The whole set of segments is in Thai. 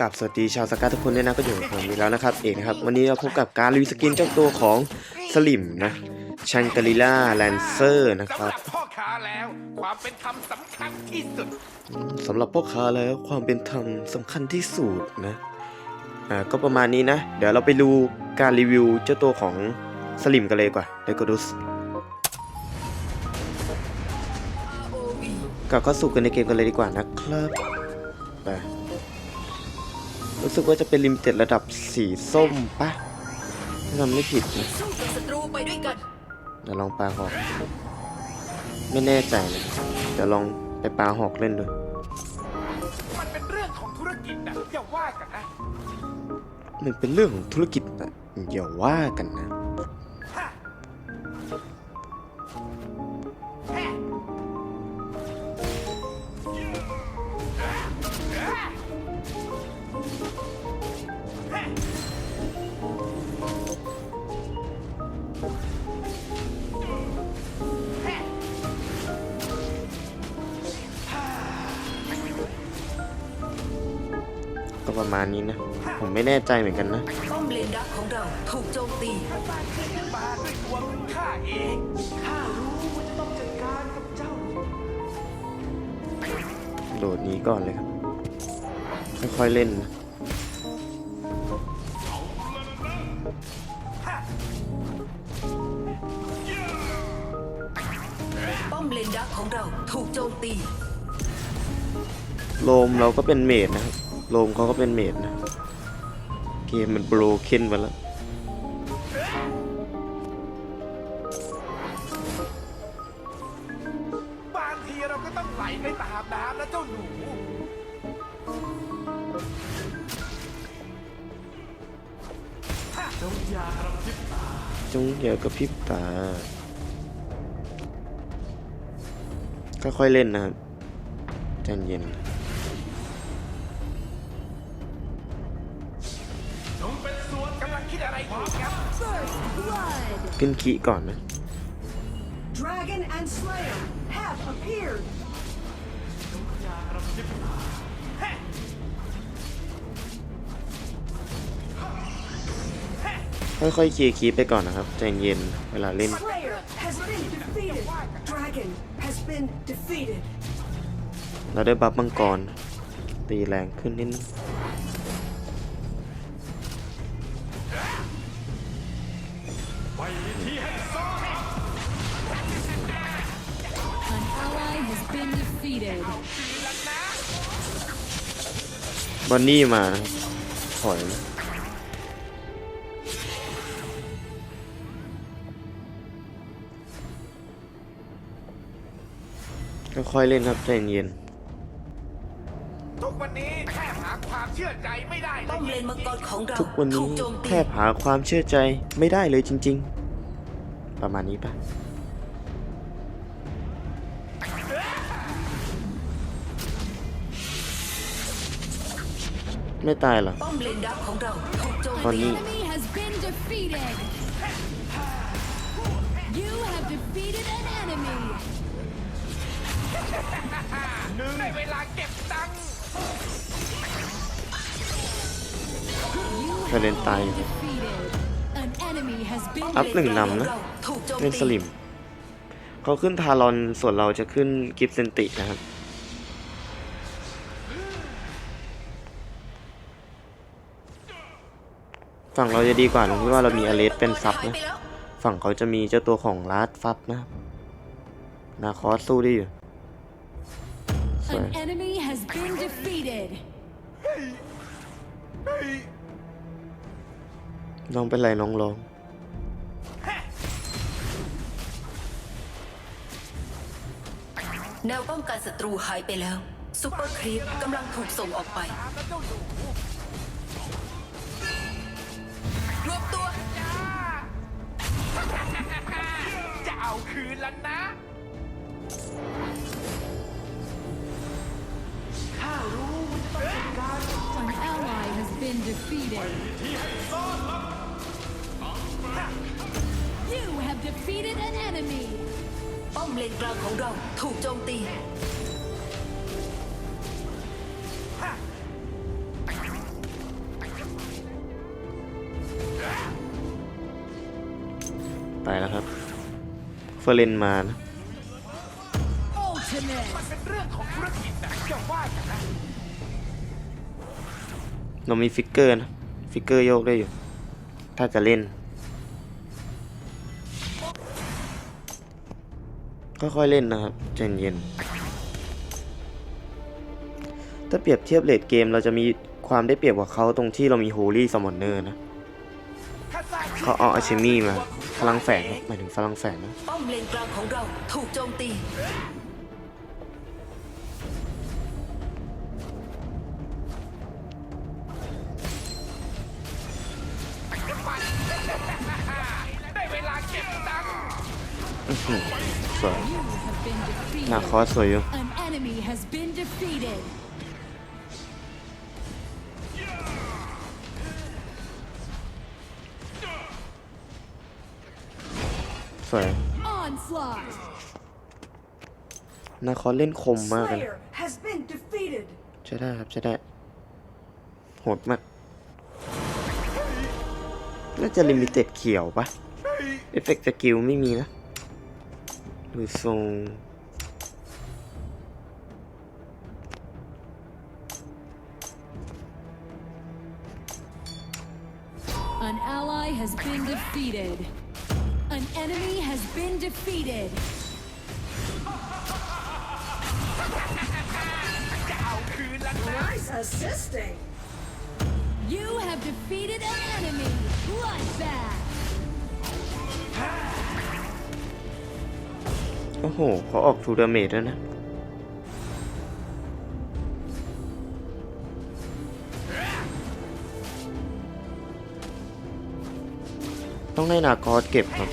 กับสวัสดีชาวสกาทุกคนด้วยนะก็อยู่กับผมอีกแล้วนะครับเอกนะครับวันนี้เราพบกับการรีวิวสกินเจ้าตัวของสลิมนะชังกริล่าแลนเซอร์นะคสำหรับพ่อค้าแล้วความเป็นธรรมสำคัญที่สุดสำหรับพ่อค้าแล้วความเป็นธรรมสำคัญที่สุดนะอ่าก็ประมาณนี้นะ เดี๋ยวเราไปดูการรีวิวเจ้าตัวของสลิมกันเลยดีกว่าเดยวก็ดูกลับเข้าสู่กันในเกมกันเลยดีกว่านะครับไป รู้สึกว่าจะเป็นลิมิเต็ดระดับสีส้มปะถ้าจำไม่ผิดนะสู้กับศัตรูไปด้วยกันเดี๋ยวลองปลาหอก ไม่แน่ใจนะเดี๋ยวลองไปปลาหอกเล่นดูมันเป็นเรื่องของธุรกิจนะอย่าว่ากันนะมันเป็นเรื่องของธุรกิจนะอย่าว่ากันนะ ประมาณนี้นะ ผมไม่แน่ใจเหมือนกันนะป้อมเลนดักของเราถูกโจมตีสร้างขึ้นมาด้วยตัวของข้าเองข้ารู้ว่าจะต้องจัดการกับเจ้า โดดหนี้ก่อนเลยครับ ค่อยๆเล่นนะป้อมเลนดักของเราถูกโจมตี โลมเราก็เป็นเมดนะครับ โลมเขาก็เป็นเมดนะ เกมมันโบรเคนไปแล้วบางทีเราก็ต้องไหลไปตามน้ำนะเจ้าหนู จงอย่ากระพริบตา จงอย่ากระพริบตา ค่อยๆเล่นนะครับใจเย็น ขึ้นขีก่อนนะ Dragon and Slayer have appeared! ค่อยๆเคลียร์คีไปก่อนนะครับใจเย็นเวลาเล่น Slayer has been defeated! Dragon has been defeated! เราได้บัฟมังกรตีแรงขึ้นนิดนึง An ally has been defeated. บอนนี่มานะครับถอยนะค่อยๆเล่นครับใจเย็น ทุกวันนี้แค่หาความเชื่อใจไม่ได้เลป้อยมเลนมังกรของเราทุกวันถูนี้กโจมตีแทบหาความเชื่อใจไม่ได้เลยจริง ๆ ประมาณนี้ปะไม่ตายเหรอป้อมเลนดักของเราถูกโจมตอนตีนี้ Enemy has been defeated. You have defeated an enemy. หนึ่งได้เวลาเก็บตังค์ You เธอเล่นตายอยู่ defeated. An enemy has been อัพหนึ่งนำนะ ถูกโจมเล่นสตีลิมเขาขึ้นทารอนส่วนเราจะขึ้นกิฟเซนตินะครับ ฝั่งเราจะดีกว่าตรงที่ว่าเรามีอเลสเป็นซับหายนะไปแล้วฝั่งเขาจะมีเจ้าตัวของลาดฟับนะครับนาคอสสู้ได้อยู่สวย An enemy has been defeated. น้องเป็นไรน้องร้อง แนวป้องกันศัตรูหายไปแล้วซูเปอร์ครีปกำลังถูกส่งออกไปตามนะเจ้าหนูรวบตัวจ้าจะเอาคืนแล้วนะ An ally has been defeated. You have defeated an enemy. ป้อมเลนกลางของเราถูกโจมตี ไปแล้วครับ เฟรนมานะมันเป็นเรื่องของธุรกิจนะอย่ว่าอย่นั้เรามีฟิกเกอร์นะ ฟิกเกอร์โยกได้อยู่ ถ้าจะเล่น ค่อยๆเล่นนะครับใจเย็นๆถ้าเปรียบเทียบเลดเกมเราจะมีความได้เปรียบกว่าเขาตรงที่เรามีโฮลี่ซัมมอนเนอร์นะถ้าสร้างชื่เขาเอาอาเชมี่มาพลังแฝงครับหมายถึงพลังแฝงนะป้อมเลนกลางของเราถูกโจมตีได้เวลาเก็บตังค์อื้อหือ สวย You have been defeated. หน้าคอสสวยอยู่ An enemy has been defeated. สวย Onslaught. หน้าคอสเล่นคมมากเลยนะ Slayer has been defeated. ใช่ได้ครับใช่ได้โหดมาก น่าจะลิมิเต็ดเขียวปะเอฟเฟกต์สกิลไม่มีนะ ดูทรง An ally has been defeated. An enemy has been defeated. จะเอาคืนแล้วนะ Nice assisting. You have defeated an enemy. Bloodbath. โอ้โหเขาออกทูดาเมจแล้วนะ ต้องให้นาคอสเก็บครับ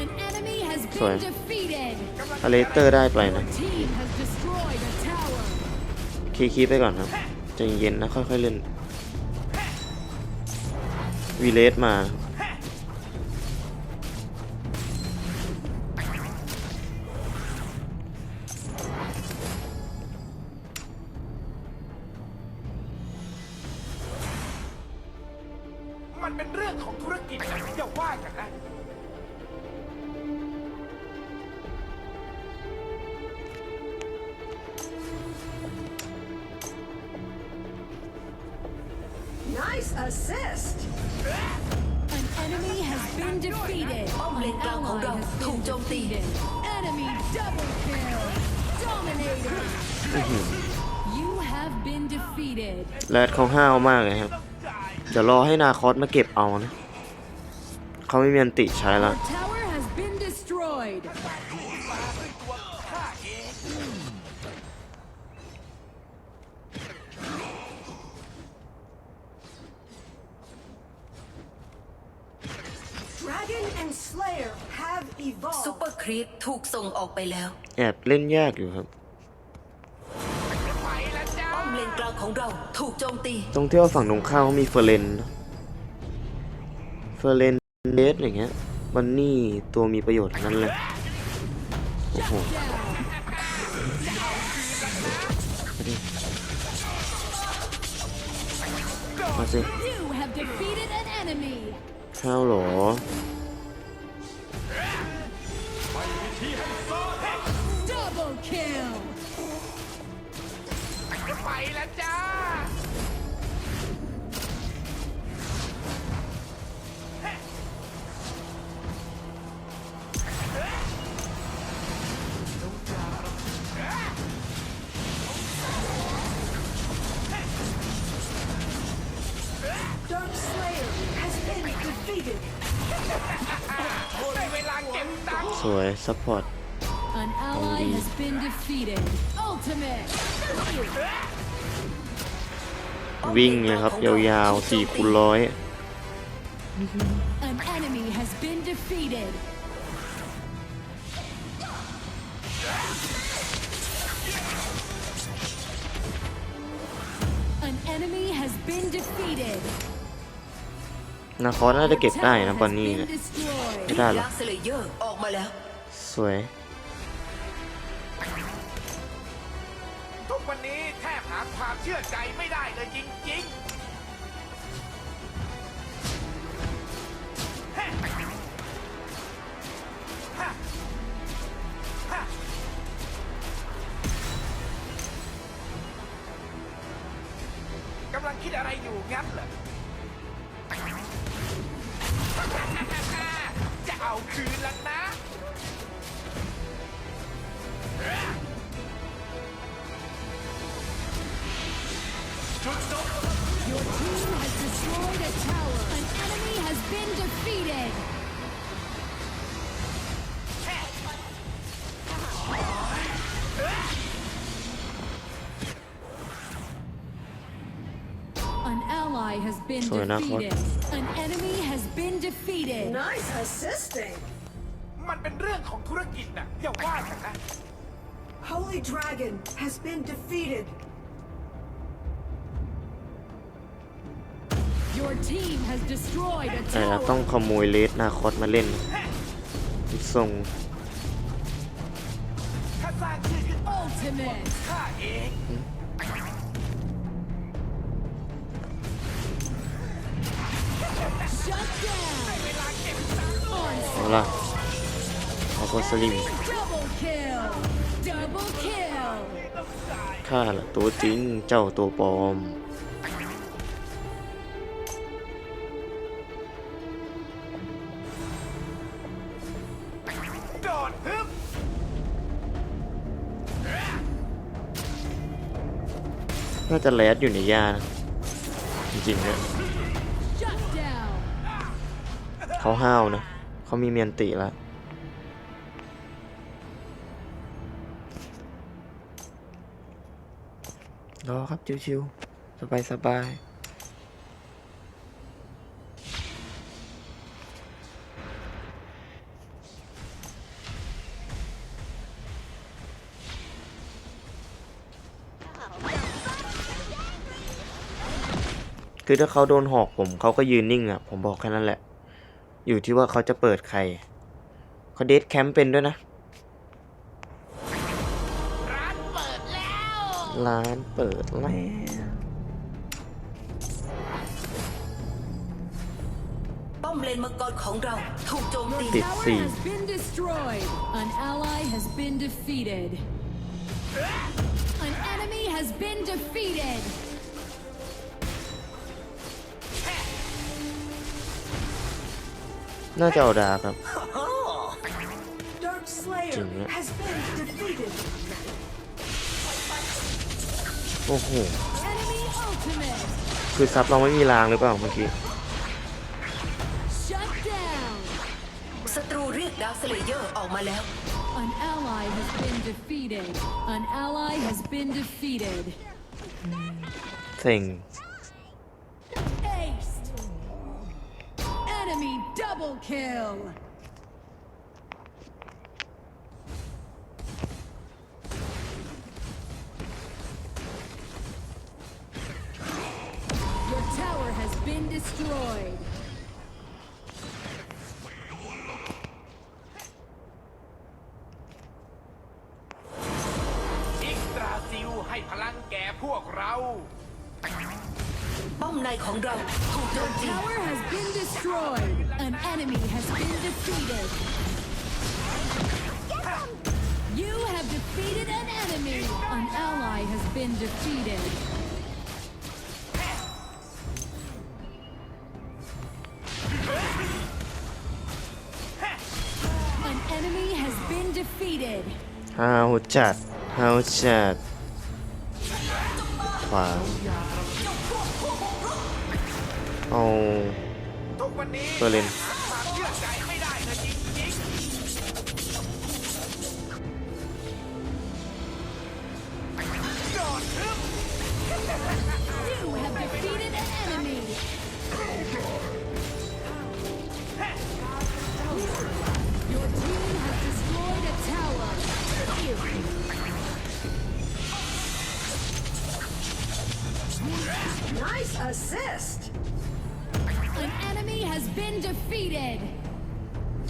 An enemy has Sorry. been defeated. อเลสเตอร์ได้ไปนะ Team has destroyed a tower. คีคีไปก่อนครับใจเย็นนะ ค่อยๆเล่นวีเลสมา รื่องของธุรกิจนะอย่าว่าอย่างนั้น Nice assist. An enemy has been defeated. Bom lên An cao của ally đồng, has thủ been trong tim. defeated. Enemy double kill. Dominator. You have been defeated. แรดเขาห้าวมากเลยครับ เดี๋ยวรอให้นาคอสมาเก็บเอานะเขาไม่มีอันติใช้ละ Your tower has been destroyed. ข้าเอง Dragon and Slayer have ซุปเปอ evolved. ร์ครีปถูกส่งออกไปแล้ว แอบเล่นยากอยู่ครับ กลางของเราถูกโจมตี ตรงที่ว่าฝั่งตรงข้ามเขามีเฟอร์เรนนะเฟอร์เรนเดสอย่างเงี้ยวันนี่ตัวมีประโยชน์ทั้งนั้นเลย โอ้โหมาสิ You have defeated an enemy. ข้าวเหรอ แล้วจ้า Dark Slayer has been defeated. ได้เวลาเก็บตังค์ สวยซัพพอร์ต An ally has been defeated. Ultimate. วิ่งเลยครับ ยาวๆ4คูณร้อย An enemy has been defeated. An enemy has been defeated. นาคอสน่าจะเก็บได้นะ Tower บอน has นี่ been เนี่ย destroyed. ไม่ได้หรอกยักษ์สเลเยอร์ออกมาแล้วสวย ทุกวันนี้แทบหาความเชื่อใจไม่ได้เลยจริงๆกำลังคิดอะไรอยู่งั้นเหรอ จะเอาคืนแล้วนะ Your team has destroyed a tower. An enemy has been defeated. An ally has been สวยนะโค้ช defeated. An enemy has been defeated. Nice assisting. มันเป็นเรื่องของธุรกิจนะอย่าว่ากันนะ Holy Dragon has been defeated. แต่เราต้อง tower. ขโมยเลสนาคอสมาเล่นทรงถ้าสร้างชื่อขึ้นมา Ultimate. ข้าเอง Shut down. เวลาเก็บตังค์เอาล่ะเอาก็สลิม Double kill. Double kill. ข้าละตัวจริงเจ้าตัวปลอม น่าจะแลดอยู่ในยานะจริงๆเนี่ยเขาห้าวนะเขามีเมียนติแล้วรอครับชิวๆสบายๆ คือถ้าเขาโดนหอกผมเขาก็ยืนนิ่งอะผมบอกแค่นั้นแหละ อยู่ที่ว่าเขาจะเปิดใครเขาเดทแคมป์เป็นด้วยนะร้านเปิดแล้วร้านเปิดแล้วป้อมเลนมังกรของเราถูกโจมตีติด Tower สี่ น่าจะเอาดาบครับ Dark Slayer Dang it. has been defeated. โอ้โห Enemy ultimate. คือซับเราไม่มีรางหรือเปล่าเมื่อกี้ Shut down. ศัตรูเรียกดาวสเลเยอร์ออกมาแล้ว An ally has been defeated. An ally has been defeated. เซ็ง double kill. Your tower has been destroyed. ป้อมในของเราถูกโจมตี Tower has been destroyed. An enemy has been defeated. You have defeated an enemy. An ally has been defeated. An enemy has been defeated. ห้าวจัดห้าวจัด ขวาง เอาตัวเล่น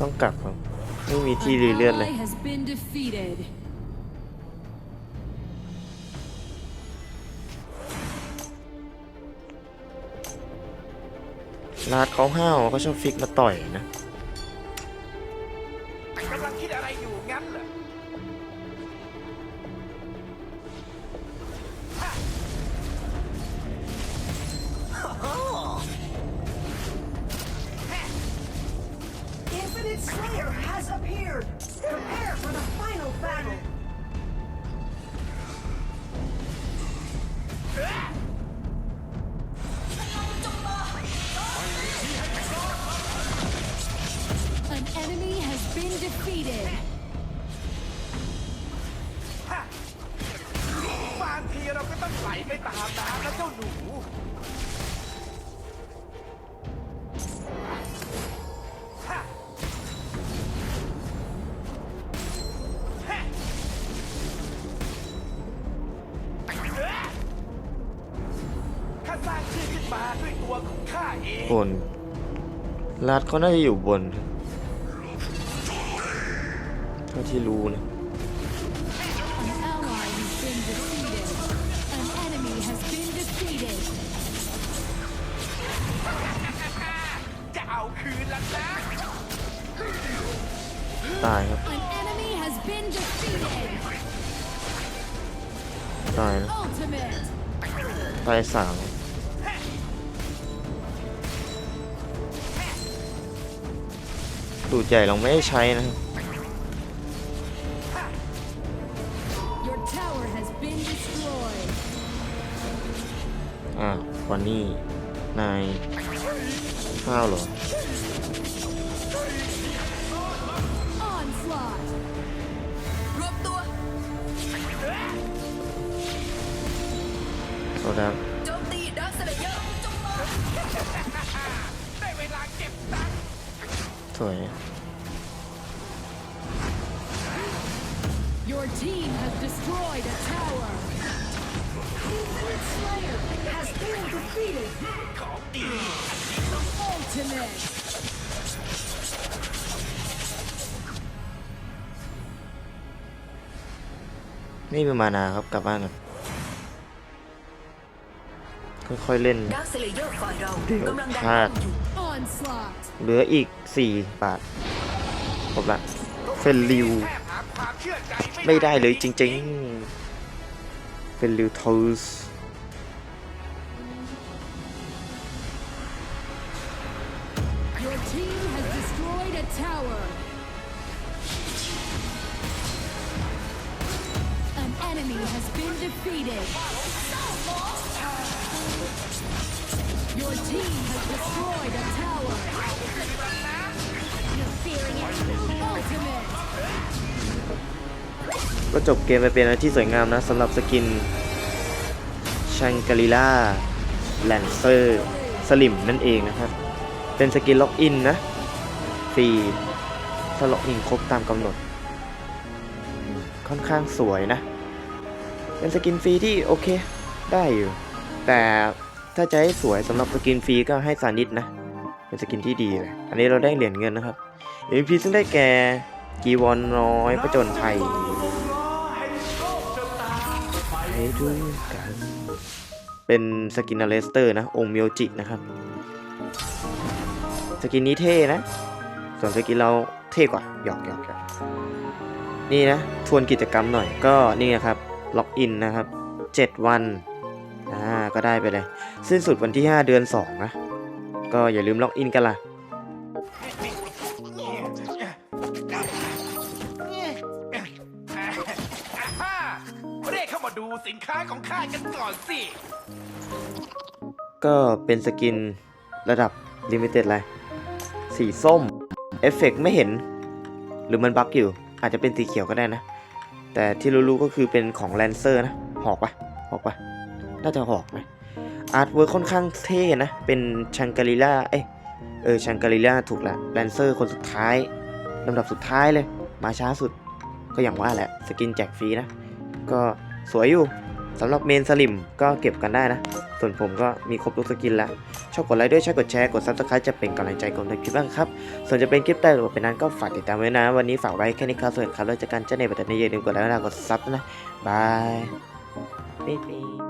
ต้องกลับครับไม่มีที่ An รีเลือดเลย ally has been defeated. ลาดเขาห้าวเขาชอบฟิกมาต่อยนะ ต้องไหลไปตามน้ำนะเจ้าหนูฮะฮะข้าสร้างชื่อขึ้นมาด้วยตัวของข้าเอง บนรัดเขาน่าจะอยู่บนเท่าที่รู้นะ เอาคืนแล้วนะตายครับ An enemy has been defeated. ตายนะ Ultimate. ตายสามสูตรใหญ่เราไม่ได้ใช้นะครับ Your tower has been destroyed. อ่าวันนี้นายข้าวเหรอ โซดาโจมตีดักสเลเยอร์จงมาได้เวลาเก็บตังค์สวย Your team has destroyed a tower. Infinite Slayer has been defeated. ของดี Ultimate. นี่เป็นมานาครับกลับบ้านกัน ค่อยๆเล่นดักสเลเยอร์ฝ่ายเราเดี๋ยวกำลังดันพลาดป้อมอยู่ Onslaught. เหลืออีก 4 บาทครบละเฟนริวแทบหาความเชื่อใจไม่ได้เลยจริงๆ เฟนริวทูส ก็จบเกมไปเป็นอะไรที่สวยงามนะสำหรับสกินชังกาลิล่าแลนเซอร์สลิมนั่นเองนะครับ เป็นสกินล็อกอินนะฟรีถ้าล็อกอินครบตามกำหนด ค่อนข้างสวยนะ เป็นสกินฟรีที่โอเคได้อยู่ แต่ถ้าจะให้สวยสำหรับสกินฟรีก็ให้ซานิดนะ เป็นสกินที่ดีเลย อันนี้เราได้เหรียญเงินนะครับ MVP ซึ่งได้แก่กีวอนน้อยประจนไทย ด้วยกัน เป็นสกินอเลสเตอร์นะ องค์เมียวจินะครับ สกินนี้เท่นะ ส่วนสกินเราเท่กว่าหยอกหยอกนี่นะ ทวนกิจกรรมหน่อยก็นี่นะครับ ล็อกอินนะครับ 7 วันอ่าก็ได้ไปเลย สิ้นสุดวันที่ 5 เดือน 2 นะ ก็อย่าลืมล็อกอินกันล่ะ สิ ก็เป็นสกินระดับลิมิเต็ดเลยสีส้ม เอฟเฟกต์ไม่เห็น หรือมันบั๊กอยู่ อาจจะเป็นสีเขียวก็ได้นะ แต่ที่รู้ๆก็คือเป็นของแลนเซอร์นะ หอกปะหอกปะน่าจะหอกไหมอาร์ตเวิร์คค่อนข้างเท่นะ เป็นชังกาลิล่า เอ้ยเออชังกาลิล่าถูกละแลนเซอร์คนสุดท้ายลำดับสุดท้ายเลย มาช้าสุด ก็อย่างว่าแหละ สกินแจกฟรีนะ ก็สวยอยู่ สำหรับเมนสลิมก็เก็บกันได้นะ ส่วนผมก็มีครบทุกสกินแล้ว ชอบกดไลค์ด้วยชอบกดแชร์ กดซับสไครต์จะเป็นกำลังใจกดในคลิปบ้างครับ ส่วนจะเป็นคลิปใต้หรือเป็นนั้นก็ฝากติดตามไว้นะ วันนี้ฝากไว้แค่นี้ครับ ส่วนครับแล้วเจะกันเจอในบัตรนี้อย่าลืมกดไลค์และกดซับนะบายปี๊าย